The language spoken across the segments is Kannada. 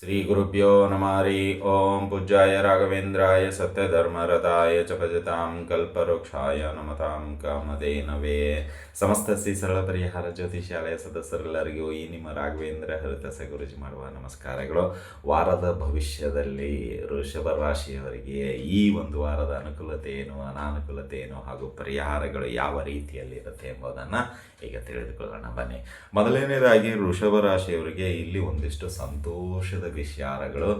ಶ್ರೀ ಗುರುಭ್ಯೋ ನಮಾರಿ ಓಂ ಪೂಜ್ಯಾಯ ರಾಘವೇಂದ್ರಾಯ ಸತ್ಯಧರ್ಮರತಾಯ ಚ ಭಜತಾಂ ಕಲ್ಪವೃಕ್ಷಾಯ ನಮತಾಂ ಕಾಮಧೇನವೇ ಸಮಸ್ತ ಶ್ರೀ ಸರಳ ಪರಿಹಾರ ಜ್ಯೋತಿಷಾಲಯ ಸದಸ್ಯರೆಲ್ಲರಿಗೂ ಈ ನಿಮ್ಮ ರಾಘವೇಂದ್ರ ಹರಿತಸ ಗುರುಜಿ ಮಾಡುವ ನಮಸ್ಕಾರಗಳು. ವಾರದ ಭವಿಷ್ಯದಲ್ಲಿ ಋಷಭ ರಾಶಿಯವರಿಗೆ ಈ ಒಂದು ವಾರದ ಅನುಕೂಲತೆ ಏನು, ಅನಾನುಕೂಲತೆ ಏನು ಹಾಗೂ ಪರಿಹಾರಗಳು ಯಾವ ರೀತಿಯಲ್ಲಿ ಇರುತ್ತೆ ಎಂಬುದನ್ನು ಈಗ ತಿಳಿದುಕೊಳ್ಳೋಣ. ಬನ್ನಿ. ಮೊದಲನೇದಾಗಿ ಋಷಭ ರಾಶಿಯವರಿಗೆ ಇಲ್ಲಿ ಒಂದಿಷ್ಟು ಸಂತೋಷದ ವಿಚಾರಗಳು,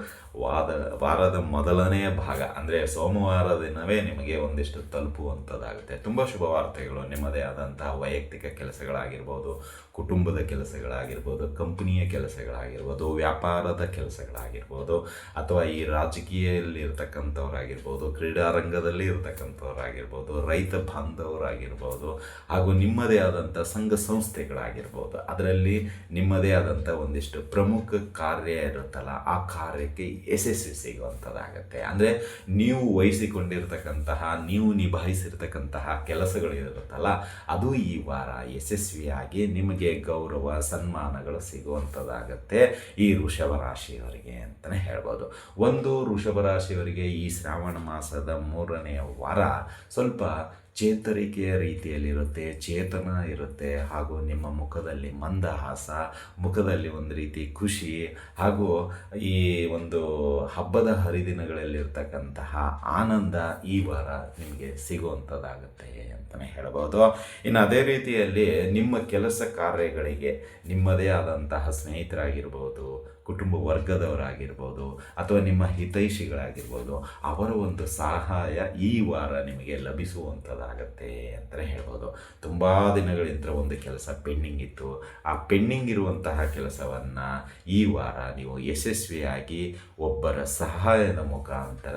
ವಾದ, ವಾರದ ಮೊದಲನೆಯ ಭಾಗ, ಅಂದರೆ ಸೋಮವಾರ ದಿನವೇ ನಿಮಗೆ ಒಂದಿಷ್ಟು ತಲುಪುವಂಥದ್ದಾಗುತ್ತೆ ತುಂಬ ಶುಭವಾರ್ತೆಗಳು ನಿಮ್ಮದೇ ಆದಂತಹ ವೈಯಕ್ತಿಕ ಕೆಲಸಗಳಾಗಿರ್ಬೋದು, ಕುಟುಂಬದ ಕೆಲಸಗಳಾಗಿರ್ಬೋದು, ಕಂಪನಿಯ ಕೆಲಸಗಳಾಗಿರ್ಬೋದು, ವ್ಯಾಪಾರದ ಕೆಲಸಗಳಾಗಿರ್ಬೋದು, ಅಥವಾ ಈ ರಾಜಕೀಯದಲ್ಲಿ ಇರ್ತಕ್ಕಂಥವ್ರಾಗಿರ್ಬೋದು ಕ್ರೀಡಾರಂಗದಲ್ಲಿ ಇರ್ತಕ್ಕಂಥವ್ರಾಗಿರ್ಬೋದು ರೈತ ಬಾಂಧವರಾಗಿರ್ಬೋದು, ಹಾಗೂ ನಿಮ್ಮದೇ ಆದಂಥ ಸಂಘ ಸಂಸ್ಥೆಗಳಾಗಿರ್ಬೋದು. ಅದರಲ್ಲಿ ನಿಮ್ಮದೇ ಆದಂಥ ಒಂದಿಷ್ಟು ಪ್ರಮುಖ ಕಾರ್ಯ ಇರುತ್ತಲ್ಲ, ಆ ಕಾರ್ಯಕ್ಕೆ ಯಶಸ್ವಿ ಸಿಗುವಂಥದ್ದಾಗತ್ತೆ. ಅಂದರೆ ನೀವು ವಹಿಸಿಕೊಂಡಿರ್ತಕ್ಕಂತಹ, ನೀವು ನಿಭಾಯಿಸಿರ್ತಕ್ಕಂತಹ ಕೆಲಸಗಳು ಇರುತ್ತಲ್ಲ, ಅದು ಈ ವಾರ ಯಶಸ್ವಿಯಾಗಿ ನಿಮಗೆ ಗೌರವ, ಸನ್ಮಾನಗಳು ಸಿಗುವಂಥದ್ದಾಗತ್ತೆ ಈ ಋಷಭ ರಾಶಿಯವರಿಗೆ ಅಂತಲೇ ಹೇಳ್ಬೋದು. ಒಂದು ವೃಷಭ ರಾಶಿಯವರಿಗೆ ಈ ಶ್ರಾವಣ ಮಾಸದ ಮೂರನೆಯ ವಾರ ಸ್ವಲ್ಪ ಚೇತರಿಕೆಯ ರೀತಿಯಲ್ಲಿರುತ್ತೆ, ಚೇತನ ಇರುತ್ತೆ, ಹಾಗೂ ನಿಮ್ಮ ಮುಖದಲ್ಲಿ ಮಂದಹಾಸ, ಮುಖದಲ್ಲಿ ಒಂದು ರೀತಿ ಖುಷಿ, ಹಾಗೂ ಈ ಒಂದು ಹಬ್ಬದ ಹರಿದಿನಗಳಲ್ಲಿರ್ತಕ್ಕಂತಹ ಆನಂದ, ಈ ವಾರ ನಿಮಗೆ ಸಿಗುವಂಥದ್ದಾಗುತ್ತೆ ಅಂತಲೇ ಹೇಳ್ಬೋದು. ಇನ್ನು ಅದೇ ರೀತಿಯಲ್ಲಿ ನಿಮ್ಮ ಕೆಲಸ ಕಾರ್ಯಗಳಿಗೆ ನಿಮ್ಮದೇ ಆದಂತಹ ಸ್ನೇಹಿತರಾಗಿರ್ಬೋದು ಕುಟುಂಬ ವರ್ಗದವರಾಗಿರ್ಬೋದು ಅಥವಾ ನಿಮ್ಮ ಹಿತೈಷಿಗಳಾಗಿರ್ಬೋದು, ಅವರ ಒಂದು ಸಹಾಯ ಈ ವಾರ ನಿಮಗೆ ಲಭಿಸುವಂಥದ್ದಾಗತ್ತೆ ಅಂತಲೇ ಹೇಳ್ಬೋದು. ತುಂಬ ದಿನಗಳಿಂದ ಒಂದು ಕೆಲಸ ಪೆಂಡಿಂಗ್ ಇತ್ತು. ಆ ಪೆಂಡಿಂಗ್ ಇರುವಂತಹ ಕೆಲಸವನ್ನು ಈ ವಾರ ನೀವು ಯಶಸ್ವಿಯಾಗಿ ಒಬ್ಬರ ಸಹಾಯದ ಮುಖಾಂತರ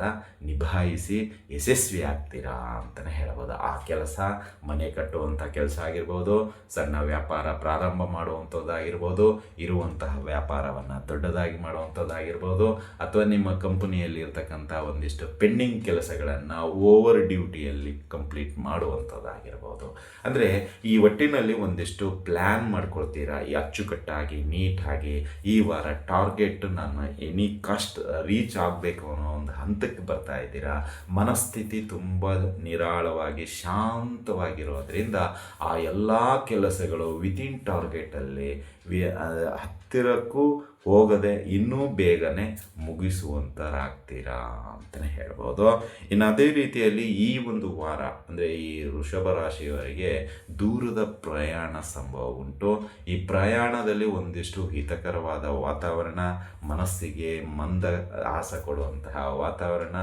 ನಿಭಾಯಿಸಿ ಯಶಸ್ವಿ ಆಗ್ತೀರಾ ಅಂತಲೇ ಹೇಳ್ಬೋದು. ಆ ಕೆಲಸ ಮನೆ ಕಟ್ಟುವಂಥ ಕೆಲಸ ಆಗಿರ್ಬೋದು, ಸಣ್ಣ ವ್ಯಾಪಾರ ಪ್ರಾರಂಭ ಮಾಡುವಂಥದ್ದಾಗಿರ್ಬೋದು, ಇರುವಂತಹ ವ್ಯಾಪಾರವನ್ನು ದೊಡ್ಡದಾಗಿ ಮಾಡುವಂಥದ್ದಾಗಿರ್ಬೋದು ಅಥವಾ ನಿಮ್ಮ ಕಂಪನಿಯಲ್ಲಿ ಇರ್ತಕ್ಕಂಥ ಒಂದಿಷ್ಟು ಪೆಂಡಿಂಗ್ ಕೆಲಸಗಳನ್ನು ಓವರ್ ಡ್ಯೂಟಿಯಲ್ಲಿ ಕಂಪ್ಲೀಟ್ ಮಾಡುವಂಥದ್ದಾಗಿರ್ಬೋದು. ಅಂದರೆ ಈ ಒಟ್ಟಿನಲ್ಲಿ ಒಂದಿಷ್ಟು ಪ್ಲ್ಯಾನ್ ಮಾಡ್ಕೊಳ್ತೀರಾ? ಈ ಅಚ್ಚುಕಟ್ಟಾಗಿ, ನೀಟಾಗಿ ಈ ವಾರ ಟಾರ್ಗೆಟ್ ನಾನು ಎನಿ ಕಾಸ್ಟ್ ರೀಚ್ ಆಗಬೇಕು ಅನ್ನೋ ಒಂದು ಹಂತಕ್ಕೆ ಬರ್ತಾ ಇದ್ದೀರಾ? ಮನಸ್ಥಿತಿ ತುಂಬ ನಿರಾಳವಾಗಿ ಶಾಂತವಾಗಿರೋದ್ರಿಂದ ಆ ಎಲ್ಲ ಕೆಲಸಗಳು ವಿತಿನ್ ಟಾರ್ಗೆಟಲ್ಲಿ ವಿ ಹತ್ತಿರಕ್ಕೂ ಹೋಗದೆ ಇನ್ನೂ ಬೇಗನೆ ಮುಗಿಸುವಂಥರಾಗ್ತೀರಾ ಅಂತಲೇ ಹೇಳ್ಬೋದು. ಇನ್ನು ಅದೇ ರೀತಿಯಲ್ಲಿ ಈ ಒಂದು ವಾರ, ಅಂದರೆ ಈ ವೃಷಭ ರಾಶಿಯವರಿಗೆ ದೂರದ ಪ್ರಯಾಣ ಸಂಭವ ಉಂಟು. ಈ ಪ್ರಯಾಣದಲ್ಲಿ ಒಂದಿಷ್ಟು ಹಿತಕರವಾದ ವಾತಾವರಣ, ಮನಸ್ಸಿಗೆ ಮಂದ ಆಸ ಕೊಡುವಂತಹ ವಾತಾವರಣ,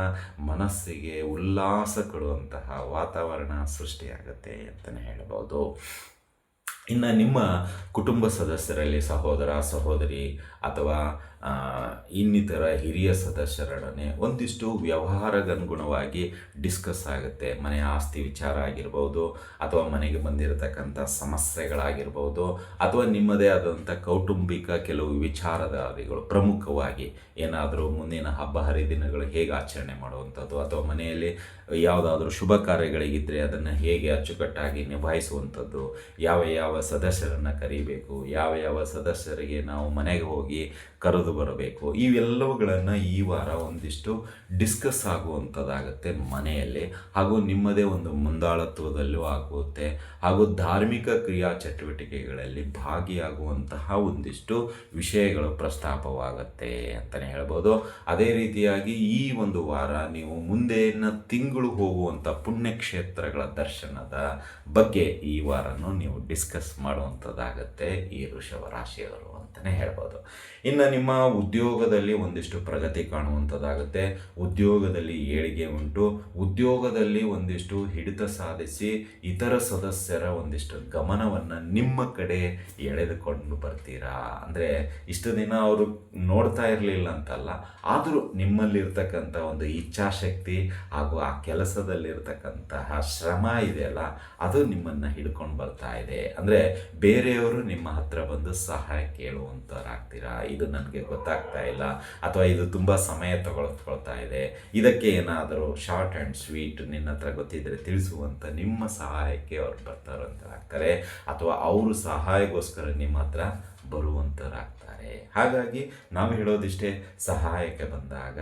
ಮನಸ್ಸಿಗೆ ಉಲ್ಲಾಸ ಕೊಡುವಂತಹ ವಾತಾವರಣ ಸೃಷ್ಟಿಯಾಗುತ್ತೆ ಅಂತಲೇ ಹೇಳ್ಬೋದು. ಇನ್ನು ನಿಮ್ಮ ಕುಟುಂಬ ಸದಸ್ಯರಲ್ಲಿ ಸಹೋದರ ಸಹೋದರಿ ಅಥವಾ ಇನ್ನಿತರ ಹಿರಿಯ ಸದಸ್ಯರೊಡನೆ ಒಂದಿಷ್ಟು ವ್ಯವಹಾರಗನುಗುಣವಾಗಿ ಡಿಸ್ಕಸ್ ಆಗುತ್ತೆ. ಮನೆಯ ಆಸ್ತಿ ವಿಚಾರ ಆಗಿರ್ಬೋದು, ಅಥವಾ ಮನೆಗೆ ಬಂದಿರತಕ್ಕಂಥ ಸಮಸ್ಯೆಗಳಾಗಿರ್ಬೋದು, ಅಥವಾ ನಿಮ್ಮದೇ ಆದಂಥ ಕೌಟುಂಬಿಕ ಕೆಲವು ವಿಚಾರಧಾರಿಗಳು ಪ್ರಮುಖವಾಗಿ ಏನಾದರೂ ಮುಂದಿನ ಹಬ್ಬ ಹರಿದಿನಗಳು ಹೇಗೆ ಆಚರಣೆ ಮಾಡುವಂಥದ್ದು, ಅಥವಾ ಮನೆಯಲ್ಲಿ ಯಾವುದಾದ್ರೂ ಶುಭ ಕಾರ್ಯಗಳಿಗಿದ್ದರೆ ಅದನ್ನು ಹೇಗೆ ಅಚ್ಚುಕಟ್ಟಾಗಿ ನಿಭಾಯಿಸುವಂಥದ್ದು, ಯಾವ ಯಾವ ಸದಸ್ಯರನ್ನು ಕರಿಬೇಕು, ಯಾವ ಯಾವ ಸದಸ್ಯರಿಗೆ ನಾವು ಮನೆಗೆ ಹೋಗಿ ಕರೆದು ಬರಬೇಕು. ಇವೆಲ್ಲವುಗಳನ್ನು ಈ ವಾರ ಒಂದಿಷ್ಟು ಡಿಸ್ಕಸ್ ಆಗುವಂಥದ್ದಾಗುತ್ತೆ ಮನೆಯಲ್ಲಿ. ಹಾಗೂ ನಿಮ್ಮದೇ ಒಂದು ಮುಂದಾಳತ್ವದಲ್ಲೂ ಆಗುತ್ತೆ. ಹಾಗೂ ಧಾರ್ಮಿಕ ಕ್ರಿಯಾ ಚಟುವಟಿಕೆಗಳಲ್ಲಿ ಭಾಗಿಯಾಗುವಂತಹ ಒಂದಿಷ್ಟು ವಿಷಯಗಳು ಪ್ರಸ್ತಾಪವಾಗುತ್ತೆ ಅಂತಲೇ ಹೇಳ್ಬೋದು. ಅದೇ ರೀತಿಯಾಗಿ ಈ ಒಂದು ವಾರ ನೀವು ಮುಂದಿನ ತಿಂಗಳು ಹೋಗುವಂಥ ಪುಣ್ಯಕ್ಷೇತ್ರಗಳ ದರ್ಶನದ ಬಗ್ಗೆ ಈ ವಾರನೂ ನೀವು ಡಿಸ್ಕಸ್ ಮಾಡುವಂಥದ್ದಾಗುತ್ತೆ ಈ ವೃಷಭ ರಾಶಿಯವರು ಅಂತಲೇ ಹೇಳ್ಬೋದು. ಇನ್ನು ನಿಮ್ಮ ಉದ್ಯೋಗದಲ್ಲಿ ಒಂದಿಷ್ಟು ಪ್ರಗತಿ ಕಾಣುವಂಥದ್ದಾಗುತ್ತೆ ಉದ್ಯೋಗದಲ್ಲಿ ಏಳಿಗೆ ಉಂಟು. ಉದ್ಯೋಗದಲ್ಲಿ ಒಂದಿಷ್ಟು ಹಿಡಿತ ಸಾಧಿಸಿ ಇತರ ಸದಸ್ಯರ ಒಂದಿಷ್ಟು ಗಮನವನ್ನು ನಿಮ್ಮ ಕಡೆ ಎಳೆದುಕೊಂಡು ಬರ್ತೀರಾ? ಅಂದರೆ ಇಷ್ಟು ದಿನ ಅವರು ನೋಡ್ತಾ ಇರಲಿಲ್ಲ ಅಂತಲ್ಲ, ಆದರೂ ನಿಮ್ಮಲ್ಲಿರ್ತಕ್ಕಂಥ ಒಂದು ಇಚ್ಛಾಶಕ್ತಿ ಹಾಗೂ ಆ ಕೆಲಸದಲ್ಲಿರ್ತಕ್ಕಂತಹ ಶ್ರಮ ಇದೆಯಲ್ಲ, ಅದು ನಿಮ್ಮನ್ನು ಹಿಡ್ಕೊಂಡು ಬರ್ತಾ ಇದೆ. ಅಂದರೆ ಬೇರೆಯವರು ನಿಮ್ಮ ಹತ್ರ ಬಂದು ಸಹಾಯ ಕೇಳುವಂಥವ್ರಾಗ್ತೀರಾ ಇದು ನನಗೆ ಗೊತ್ತಾಗ್ತಾ ಇಲ್ಲ. ಅಥವಾ ಇದು ತುಂಬ ಸಮಯ ತಗೊಳ್ಕೊಳ್ತಾ ಇದೆ. ಇದಕ್ಕೆ ಏನಾದರೂ ಶಾರ್ಟ್ ಆ್ಯಂಡ್ ಸ್ವೀಟ್ ನಿನ್ನ ಹತ್ರ ಗೊತ್ತಿದ್ದರೆ ತಿಳಿಸುವಂಥ ನಿಮ್ಮ ಸಹಾಯಕ್ಕೆ ಅವ್ರು ಬರ್ತಾರಂತ ಆಗ್ತಾರೆ ಅಥವಾ ಅವರು ಸಹಾಯಕ್ಕೋಸ್ಕರ ನಿಮ್ಮ ಹತ್ರ ಬರುವಂಥರಾಗ್ತಾರೆ ಹಾಗಾಗಿ ನಾವು ಹೇಳೋದಿಷ್ಟೇ ಸಹಾಯಕ್ಕೆ ಬಂದಾಗ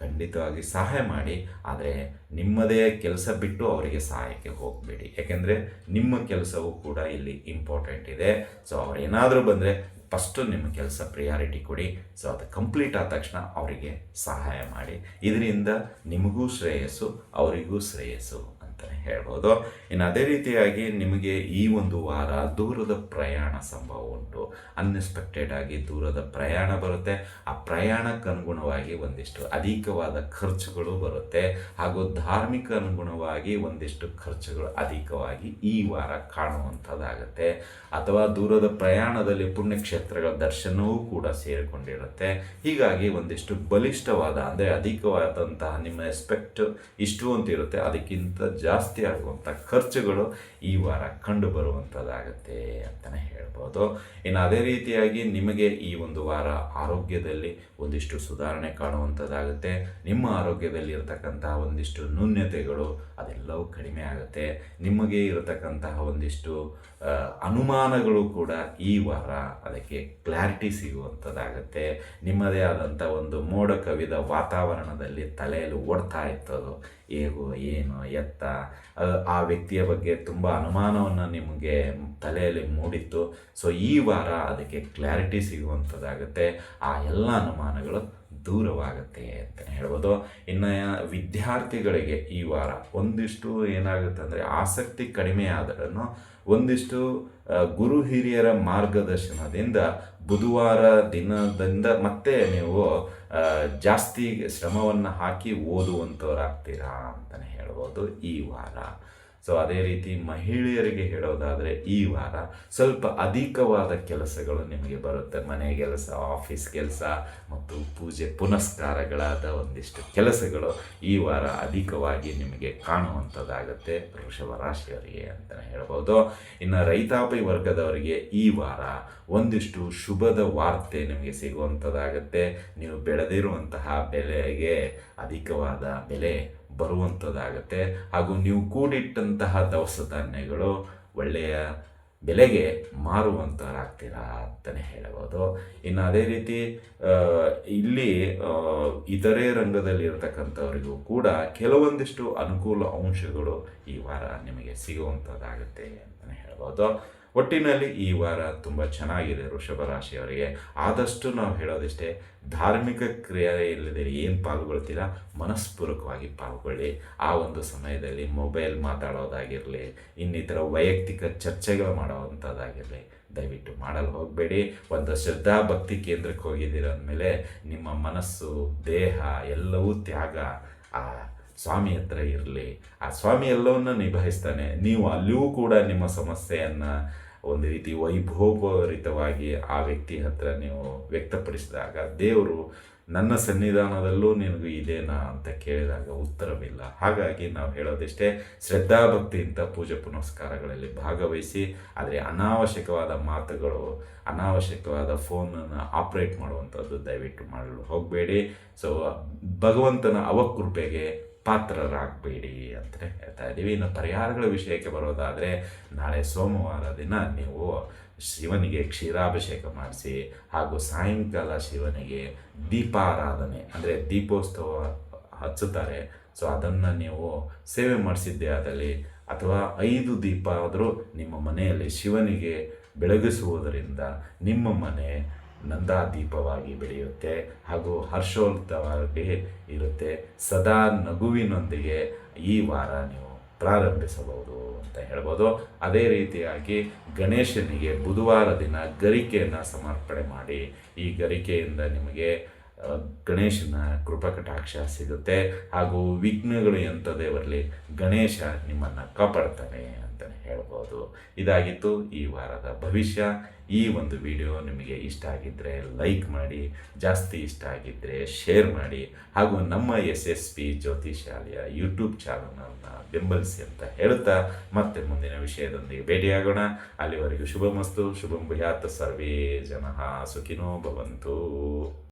ಖಂಡಿತವಾಗಿ ಸಹಾಯ ಮಾಡಿ, ಆದರೆ ನಿಮ್ಮದೇ ಕೆಲಸ ಬಿಟ್ಟು ಅವರಿಗೆ ಸಹಾಯಕ್ಕೆ ಹೋಗಬೇಡಿ. ಯಾಕೆಂದರೆ ನಿಮ್ಮ ಕೆಲಸವೂ ಕೂಡ ಇಲ್ಲಿ ಇಂಪಾರ್ಟೆಂಟ್ ಇದೆ. ಸೊ ಅವ್ರೇನಾದರೂ ಬಂದರೆ ಫಸ್ಟು ನಿಮ್ಮ ಕೆಲಸ ಪ್ರಿಯಾರಿಟಿ ಕೊಡಿ. ಸೊ ಅದು ಕಂಪ್ಲೀಟ್ ಆದ ತಕ್ಷಣ ಅವರಿಗೆ ಸಹಾಯ ಮಾಡಿ. ಇದರಿಂದ ನಿಮಗೂ ಶ್ರೇಯಸ್ಸು, ಅವರಿಗೂ ಶ್ರೇಯಸ್ಸು. ಅಂತಲೇ ಹೇಳ್ಬೋದು. ಇನ್ನು ಅದೇ ರೀತಿಯಾಗಿ ನಿಮಗೆ ಈ ಒಂದು ವಾರ ದೂರದ ಪ್ರಯಾಣ ಸಂಭವ ಉಂಟು. ಅನ್ಎಕ್ಸ್ಪೆಕ್ಟೆಡ್ ಆಗಿ ದೂರದ ಪ್ರಯಾಣ ಬರುತ್ತೆ. ಆ ಪ್ರಯಾಣಕ್ಕೆ ಅನುಗುಣವಾಗಿ ಒಂದಿಷ್ಟು ಅಧಿಕವಾದ ಖರ್ಚುಗಳು ಬರುತ್ತೆ. ಹಾಗೂ ಧಾರ್ಮಿಕ ಅನುಗುಣವಾಗಿ ಒಂದಿಷ್ಟು ಖರ್ಚುಗಳು ಅಧಿಕವಾಗಿ ಈ ವಾರ ಕಾಣುವಂಥದ್ದಾಗುತ್ತೆ. ಅಥವಾ ದೂರದ ಪ್ರಯಾಣದಲ್ಲಿ ಪುಣ್ಯಕ್ಷೇತ್ರಗಳ ದರ್ಶನವೂ ಕೂಡ ಸೇರಿಕೊಂಡಿರುತ್ತೆ. ಹೀಗಾಗಿ ಒಂದಿಷ್ಟು ಬಲಿಷ್ಠವಾದ, ಅಂದರೆ ಅಧಿಕವಾದಂತಹ ನಿಮ್ಮ ಎಸ್ಪೆಕ್ಟ್ ಇಷ್ಟು ಅಂತ ಇರುತ್ತೆ. ಅದಕ್ಕಿಂತ ಜಾಸ್ತಿ ಆಗುವಂಥ ಖರ್ಚುಗಳು ಈ ವಾರ ಕಂಡು ಬರುವಂಥದ್ದಾಗತ್ತೆ ಅಂತಲೇ ಹೇಳ್ಬೋದು. ಇನ್ನು ಅದೇ ರೀತಿಯಾಗಿ ನಿಮಗೆ ಈ ಒಂದು ವಾರ ಆರೋಗ್ಯದಲ್ಲಿ ಒಂದಿಷ್ಟು ಸುಧಾರಣೆ ಕಾಣುವಂಥದ್ದಾಗುತ್ತೆ ನಿಮ್ಮ ಆರೋಗ್ಯದಲ್ಲಿ ಇರತಕ್ಕಂತಹ ಒಂದಿಷ್ಟು ನ್ಯೂನ್ಯತೆಗಳು ಅದೆಲ್ಲವೂ ಕಡಿಮೆ ಆಗುತ್ತೆ. ನಿಮಗೆ ಇರತಕ್ಕಂತಹ ಒಂದಿಷ್ಟು ಅನುಮಾನಗಳು ಕೂಡ ಈ ವಾರ ಅದಕ್ಕೆ ಕ್ಲಾರಿಟಿ ಸಿಗುವಂಥದ್ದಾಗತ್ತೆ. ನಿಮ್ಮದೇ ಆದಂಥ ಒಂದು ಮೋಡ ಕವಿದ ವಾತಾವರಣದಲ್ಲಿ ತಲೆಯಲ್ಲಿ ಓಡ್ತಾ ಇತ್ತದು ಹೇಗೋ, ಏನು, ಎತ್ತ ಆ ವ್ಯಕ್ತಿಯ ಬಗ್ಗೆ ತುಂಬ ಅನುಮಾನವನ್ನು ನಿಮಗೆ ತಲೆಯಲ್ಲಿ ಮೂಡಿತ್ತು. ಸೊ, ಈ ವಾರ ಅದಕ್ಕೆ ಕ್ಲಾರಿಟಿ ಸಿಗುವಂಥದ್ದಾಗುತ್ತೆ. ಆ ಎಲ್ಲ ಅನುಮಾನಗಳು ದೂರವಾಗುತ್ತೆ ಅಂತ ಹೇಳ್ಬೋದು. ಇನ್ನು ವಿದ್ಯಾರ್ಥಿಗಳಿಗೆ ಈ ವಾರ ಒಂದಿಷ್ಟು ಏನಾಗುತ್ತೆ ಅಂದರೆ ಆಸಕ್ತಿ ಕಡಿಮೆ ಆದರೂ ಒಂದಿಷ್ಟು ಗುರು ಹಿರಿಯರ ಮಾರ್ಗದರ್ಶನದಿಂದ ಬುಧವಾರ ದಿನದಿಂದ ಮತ್ತೆ ನೀವು ಜಾಸ್ತಿ ಶ್ರಮವನ್ನು ಹಾಕಿ ಓದುವಂಥವ್ರಾಗ್ತೀರಾ ಅಂತಲೇ ಹೇಳ್ಬೋದು ಈ ವಾರ. ಸೊ ಅದೇ ರೀತಿ ಮಹಿಳೆಯರಿಗೆ ಹೇಳೋದಾದರೆ ಈ ವಾರ ಸ್ವಲ್ಪ ಅಧಿಕವಾದ ಕೆಲಸಗಳು ನಿಮಗೆ ಬರುತ್ತೆ. ಮನೆ ಕೆಲಸ, ಆಫೀಸ್ ಕೆಲಸ ಮತ್ತು ಪೂಜೆ, ಪುನಸ್ಕಾರಗಳಾದ ಒಂದಿಷ್ಟು ಕೆಲಸಗಳು ಈ ವಾರ ಅಧಿಕವಾಗಿ ನಿಮಗೆ ಕಾಣುವಂಥದ್ದಾಗುತ್ತೆ. ವೃಷಭ ರಾಶಿಯವರಿಗೆ ಅಂತಲೇ ಹೇಳ್ಬೋದು. ಇನ್ನು ರೈತಾಪಿ ವರ್ಗದವರಿಗೆ ಈ ವಾರ ಒಂದಿಷ್ಟು ಶುಭದ ವಾರ್ತೆ ನಿಮಗೆ ಸಿಗುವಂಥದ್ದಾಗುತ್ತೆ. ನೀವು ಬೆಳೆದಿರುವಂತಹ ಬೆಲೆಗೆ ಅಧಿಕವಾದ ಬೆಲೆ ಬರುವಂಥದ್ದಾಗತ್ತೆ ಹಾಗೂ ನೀವು ಕೂಡಿಟ್ಟಂತಹ ದವಸ ಧಾನ್ಯಗಳು ಒಳ್ಳೆಯ ಬೆಲೆಗೆ ಮಾರುವಂಥವರಾಗ್ತೀರಾ ಅಂತಲೇ ಹೇಳಬಹುದು ಇನ್ನು ಅದೇ ರೀತಿ ಇಲ್ಲಿ ಇತರೆ ರಂಗದಲ್ಲಿ ಇರತಕ್ಕಂಥವರಿಗೂ ಕೂಡ ಕೆಲವೊಂದಿಷ್ಟು ಅನುಕೂಲ ಅಂಶಗಳು ಈ ವಾರ ನಿಮಗೆ ಸಿಗುವಂಥದ್ದಾಗುತ್ತೆ ಅಂತಲೇ ಹೇಳ್ಬೋದು. ಒಟ್ಟಿನಲ್ಲಿ ಈ ವಾರ ತುಂಬ ಚೆನ್ನಾಗಿದೆ ವೃಷಭ ರಾಶಿಯವರಿಗೆ. ಆದಷ್ಟು ನಾವು ಹೇಳೋದಿಷ್ಟೇ, ಧಾರ್ಮಿಕ ಕ್ರಿಯೆಯಲ್ಲಿ ಏನು ಪಾಲ್ಗೊಳ್ತೀರಾ? ಮನಸ್ಪೂರ್ವಕವಾಗಿ ಪಾಲ್ಗೊಳ್ಳಿ. ಆ ಒಂದು ಸಮಯದಲ್ಲಿ ಮೊಬೈಲ್ ಮಾತಾಡೋದಾಗಿರಲಿ, ಇನ್ನಿತರ ವೈಯಕ್ತಿಕ ಚರ್ಚೆಗಳು ಮಾಡೋವಂಥದ್ದಾಗಿರಲಿ, ದಯವಿಟ್ಟು ಮಾಡಲು ಹೋಗಬೇಡಿ. ಒಂದು ಶ್ರದ್ಧಾ ಭಕ್ತಿ ಕೇಂದ್ರಕ್ಕೆ ಹೋಗಿದ್ದೀರ ಅಂದಮೇಲೆ ನಿಮ್ಮ ಮನಸ್ಸು, ದೇಹ, ಎಲ್ಲವೂ ತ್ಯಾಗ, ಆ ಸ್ವಾಮಿ ಹತ್ರ ಇರಲಿ. ಆ ಸ್ವಾಮಿ ಎಲ್ಲವನ್ನ ನಿಭಾಯಿಸ್ತಾನೆ. ನೀವು ಅಲ್ಲಿಯೂ ಕೂಡ ನಿಮ್ಮ ಸಮಸ್ಯೆಯನ್ನು ಒಂದು ರೀತಿ ವೈಭವರಿತವಾಗಿ ಆ ವ್ಯಕ್ತಿ ಹತ್ರ ನೀವು ವ್ಯಕ್ತಪಡಿಸಿದಾಗ ದೇವರು ನನ್ನ ಸನ್ನಿಧಾನದಲ್ಲೂ ನಿನಗೂ ಇದೇನಾ ಅಂತ ಕೇಳಿದಾಗ ಉತ್ತರವಿಲ್ಲ. ಹಾಗಾಗಿ ನಾವು ಹೇಳೋದಿಷ್ಟೇ, ಶ್ರದ್ಧಾಭಕ್ತಿಯಿಂದ ಪೂಜೆ ಪುನಸ್ಕಾರಗಳಲ್ಲಿ ಭಾಗವಹಿಸಿ, ಆದರೆ ಅನಾವಶ್ಯಕವಾದ ಮಾತುಗಳು, ಅನಾವಶ್ಯಕವಾದ ಫೋನನ್ನು ಆಪ್ರೇಟ್ ಮಾಡುವಂಥದ್ದು ದಯವಿಟ್ಟು ಮಾಡಲು ಹೋಗಬೇಡಿ. ಸೊ ಭಗವಂತನ ಅವಕೃಪೆಗೆ ಪಾತ್ರರಾಗಬೇಡಿ ಅಂತ ಹೇಳ್ತಾ ಇದ್ದೀವಿ. ಇನ್ನು ಪರಿಹಾರಗಳ ವಿಷಯಕ್ಕೆ ಬರೋದಾದರೆ ನಾಳೆ ಸೋಮವಾರ ದಿನ ನೀವು ಶಿವನಿಗೆ ಕ್ಷೀರಾಭಿಷೇಕ ಮಾಡಿಸಿ ಹಾಗೂ ಸಾಯಂಕಾಲ ಶಿವನಿಗೆ ದೀಪಾರಾಧನೆ ಅಂದರೆ ದೀಪೋತ್ಸವ ಹಚ್ಚುತ್ತಾರೆ. ಸೊ ಅದನ್ನು ನೀವು ಸೇವೆ ಮಾಡಿಸಿದ್ದೇ ಆದಲ್ಲಿ ಅಥವಾ ಐದು ದೀಪ ಆದರೂ ನಿಮ್ಮ ಮನೆಯಲ್ಲಿ ಶಿವನಿಗೆ ಬೆಳಗಿಸುವುದರಿಂದ ನಿಮ್ಮ ಮನೆ ನಂದಾದೀಪವಾಗಿ ಬೆಳೆಯುತ್ತೆ ಹಾಗೂ ಹರ್ಷೋಲ್ತವಾಗಿ ಇರುತ್ತೆ. ಸದಾ ನಗುವಿನೊಂದಿಗೆ ಈ ವಾರ ನೀವು ಪ್ರಾರಂಭಿಸಬಹುದು ಅಂತ ಹೇಳ್ಬೋದು. ಅದೇ ರೀತಿಯಾಗಿ ಗಣೇಶನಿಗೆ ಬುಧವಾರ ದಿನ ಗರಿಕೆಯನ್ನು ಸಮರ್ಪಣೆ ಮಾಡಿ. ಈ ಗರಿಕೆಯಿಂದ ನಿಮಗೆ ಗಣೇಶನ ಕೃಪಕಟಾಕ್ಷ ಸಿಗುತ್ತೆ ಹಾಗೂ ವಿಘ್ನಗಳು ಎಂಥದೇ ಬರಲಿ ಗಣೇಶ ನಿಮ್ಮನ್ನು ಕಾಪಾಡ್ತಾನೆ ಹೇಳ್ಬೋದು. ಇದಾಗಿತ್ತು ಈ ವಾರದ ಭವಿಷ್ಯ. ಈ ಒಂದು ವಿಡಿಯೋ ನಿಮಗೆ ಇಷ್ಟ ಆಗಿದ್ದರೆ ಲೈಕ್ ಮಾಡಿ, ಜಾಸ್ತಿ ಇಷ್ಟ ಆಗಿದ್ದರೆ ಶೇರ್ ಮಾಡಿ, ಹಾಗೂ ನಮ್ಮ ಎಸ್ ಎಸ್ ಪಿ ಜ್ಯೋತಿಷಾಲಯ ಯೂಟ್ಯೂಬ್ ಚಾನಲನ್ನು ಬೆಂಬಲಿಸಿ ಅಂತ ಹೇಳುತ್ತಾ ಮತ್ತೆ ಮುಂದಿನ ವಿಷಯದೊಂದಿಗೆ ಭೇಟಿಯಾಗೋಣ. ಅಲ್ಲಿವರೆಗೂ ಶುಭಮಸ್ತು, ಶುಭಂ ಭಯಾತ್ ಸರ್ವೇ ಜನಃ, ಸುಖಿನೋ ಭವಂತು.